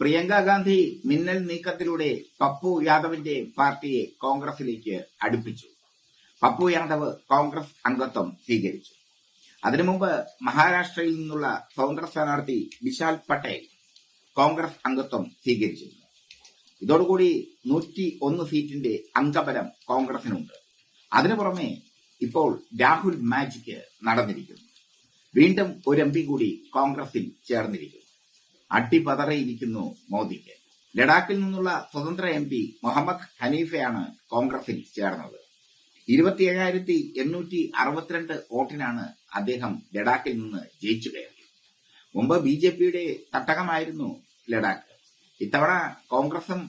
പ്രിയങ്ക ഗാന്ധി മിന്നൽ നീക്കത്തിലൂടെ പപ്പു യാദവിന്റെ പാർട്ടിയെ കോൺഗ്രസിലേക്ക് അടുപ്പിച്ചു. പപ്പു യാദവ് കോൺഗ്രസ് അംഗത്വം സ്വീകരിച്ചു. അതിനു മുമ്പ് മഹാരാഷ്ട്രയിൽ നിന്നുള്ള കോൺഗ്രസ് സ്ഥാനാർത്ഥി വിശാൽ പട്ടേൽ കോൺഗ്രസ് അംഗത്വം സ്വീകരിച്ചിരുന്നു. ഇതോടുകൂടി നൂറ്റി ഒന്ന് സീറ്റിന്റെ അംഗബലം കോൺഗ്രസിനുണ്ട്. അതിനു പുറമെ ഇപ്പോൾ രാഹുൽ മാജിക്ക് നടന്നിരിക്കുന്നു. വീണ്ടും ഒരു എം കൂടി കോൺഗ്രസിൽ ചേർന്നിരിക്കുന്നു. അട്ടിപതറിയിരിക്കുന്നു മോദിക്ക്. ലഡാക്കിൽ നിന്നുള്ള സ്വതന്ത്ര എം പി മുഹമ്മദ് ഹനീഫയാണ് കോൺഗ്രസിൽ ചേർന്നത്. ഇരുപത്തിയേഴായിരത്തി എണ്ണൂറ്റി അറുപത്തിരണ്ട് വോട്ടിനാണ് അദ്ദേഹം ലഡാക്കിൽ നിന്ന് ജയിച്ചു കയറിയത് മുമ്പ് ബി ജെ പിയുടെ തട്ടകമായിരുന്നു ലഡാക്ക്. ഇത്തവണ കോൺഗ്രസും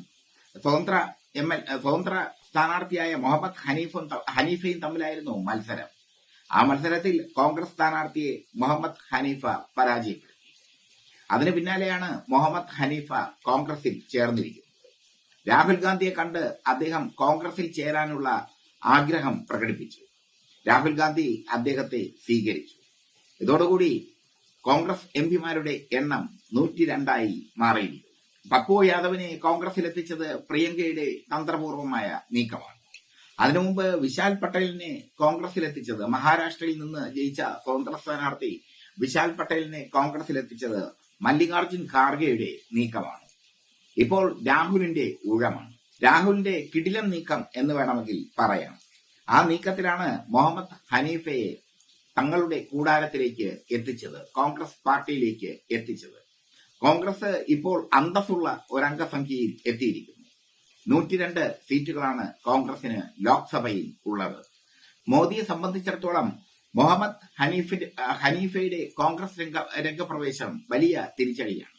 സ്വതന്ത്ര എം എൽ സ്വതന്ത്ര സ്ഥാനാർത്ഥിയായ മുഹമ്മദ് ഹനീഫും ഹനീഫയും തമ്മിലായിരുന്നു മത്സരം. ആ മത്സരത്തിൽ കോൺഗ്രസ് സ്ഥാനാർത്ഥിയെ മുഹമ്മദ് ഹനീഫ പരാജയപ്പെടുത്തി. അതിനു പിന്നാലെയാണ് മുഹമ്മദ് ഹനീഫ കോൺഗ്രസിൽ ചേർന്നിരിക്കുന്നത്. രാഹുൽ ഗാന്ധിയെ കണ്ട് അദ്ദേഹം കോൺഗ്രസിൽ ചേരാനുള്ള ആഗ്രഹം പ്രകടിപ്പിച്ചു. രാഹുൽ ഗാന്ധി അദ്ദേഹത്തെ സ്വീകരിച്ചു. ഇതോടുകൂടി കോൺഗ്രസ് എം പിമാരുടെ എണ്ണം നൂറ്റി രണ്ടായി മാറിയിരിക്കുന്നു. പപ്പു യാദവിനെ കോൺഗ്രസിൽ എത്തിച്ചത് പ്രിയങ്കയുടെ തന്ത്രപൂർവമായ നീക്കമാണ്. അതിനു മുമ്പ് വിശാൽ പട്ടേലിനെ കോൺഗ്രസിൽ എത്തിച്ചത് മഹാരാഷ്ട്രയിൽ നിന്ന് ജയിച്ച സ്വതന്ത്ര സ്ഥാനാർത്ഥി വിശാൽ പട്ടേലിനെ കോൺഗ്രസിൽ എത്തിച്ചത് മല്ലികാർജുൻ ഖാർഗെയുടെ നീക്കമാണ്. ഇപ്പോൾ രാഹുലിന്റെ ഊഴമാണ്. രാഹുലിന്റെ കിടിലം നീക്കം എന്ന് വേണമെങ്കിൽ പറയാം. ആ നീക്കത്തിലാണ് മുഹമ്മദ് ഹനീഫയെ തങ്ങളുടെ കൂടാരത്തിലേക്ക് എത്തിച്ചത് കോൺഗ്രസ് പാർട്ടിയിലേക്ക് എത്തിച്ചത്. കോൺഗ്രസ് ഇപ്പോൾ അന്തസ്സുള്ള ഒരംഗസംഖ്യയിൽ എത്തിയിരിക്കുന്നു. നൂറ്റിരണ്ട് സീറ്റുകളാണ് കോൺഗ്രസിന് ലോക്സഭയിൽ ഉള്ളത്. മോദിയെ സംബന്ധിച്ചിടത്തോളം മുഹമ്മദ് ഹനീഫിന്റെ ഹനീഫയുടെ കോൺഗ്രസ് രംഗ രംഗപ്രവേശം വലിയ തിരിച്ചടിയാണ്.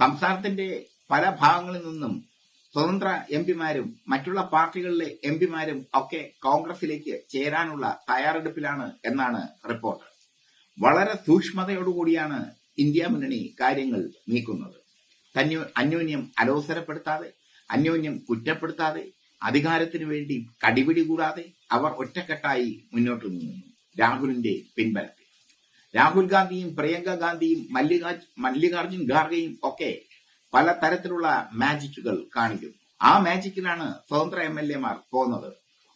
സംസ്ഥാനത്തിന്റെ പല ഭാഗങ്ങളിൽ നിന്നും സ്വതന്ത്ര എം പിമാരും മറ്റുള്ള പാർട്ടികളിലെ എം പിമാരും ഒക്കെ കോൺഗ്രസിലേക്ക് ചേരാനുള്ള തയ്യാറെടുപ്പിലാണ് എന്നാണ് റിപ്പോർട്ട്. വളരെ സൂക്ഷ്മതയോടുകൂടിയാണ് ഇന്ത്യ മുന്നണി കാര്യങ്ങൾ നീക്കുന്നത്. തന്നെ അന്യോന്യം അലോസരപ്പെടുത്താതെ അന്യോന്യം കുറ്റപ്പെടുത്താതെ അധികാരത്തിനു വേണ്ടി കടിപിടി കൂടാതെ അവർ ഒറ്റക്കെട്ടായി മുന്നോട്ട് നീങ്ങുന്നു. രാഹുലിന്റെ പിൻബലത്തിൽ. രാഹുൽ ഗാന്ധിയും പ്രിയങ്ക ഗാന്ധിയും മല്ലികാർജ് മല്ലികാർജുൻ ഖാർഗെയും ഒക്കെ പല തരത്തിലുള്ള മാജിക്കുകൾ കാണിക്കുന്നു. ആ മാജിക്കിലാണ് സ്വതന്ത്ര എം എൽ എമാർ പോകുന്നത്.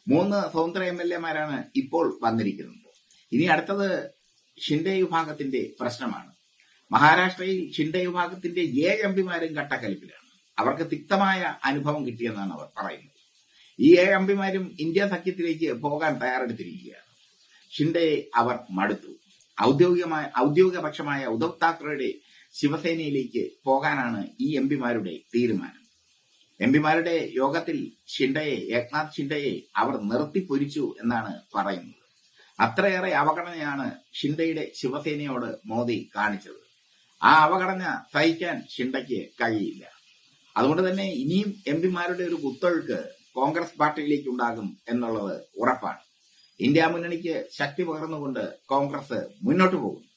മൂന്ന് സ്വതന്ത്ര എം എൽ എമാരാണ് ഇപ്പോൾ വന്നിരിക്കുന്നത്. ഇനി അടുത്തത് ഷിൻഡെ വിഭാഗത്തിന്റെ പ്രശ്നമാണ്. മഹാരാഷ്ട്രയിൽ ഷിൻഡെ വിഭാഗത്തിന്റെ ഏഴ് എം പിമാരും കട്ടക്കലിപ്പിലാണ്. അവർക്ക് തിക്തമായ അനുഭവം കിട്ടിയെന്നാണ് അവർ പറയുന്നത്. ഈ ഏഴ് എം പിമാരും ഇന്ത്യ സഖ്യത്തിലേക്ക് പോകാൻ തയ്യാറെടുത്തിരിക്കുകയാണ്. ഷിൻഡയെ അവർ മടുത്തു. ഔദ്യോഗികമായ ഔദ്യോഗിക പക്ഷമായ ഉദ്ധവ് താക്കറെയുടെ ശിവസേനയിലേക്ക് പോകാനാണ് ഈ എം പിമാരുടെ തീരുമാനം. എം പിമാരുടെ യോഗത്തിൽ ഷിൻഡയെ ഏക്നാഥ് ഷിൻഡയെ അവർ നിർത്തിപ്പൊരിച്ചു എന്നാണ് പറയുന്നത്. അത്രയേറെ അവഗണനയാണ് ഷിൻഡയുടെ ശിവസേനയോട് മോദി കാണിച്ചത്. ആ അവഗണന സഹിക്കാൻ ഷിൻഡയ്ക്ക് കഴിയില്ല. അതുകൊണ്ട് തന്നെ ഇനിയും എം പിമാരുടെ ഒരു കുത്തൊഴുക്ക് കോൺഗ്രസ് പാർട്ടിയിലേക്ക് ഉണ്ടാകും എന്നുള്ളത് ഉറപ്പാണ്. ഇന്ത്യ മുന്നണിക്ക് ശക്തി പകർന്നുകൊണ്ട് കോൺഗ്രസ് മുന്നോട്ട് പോകും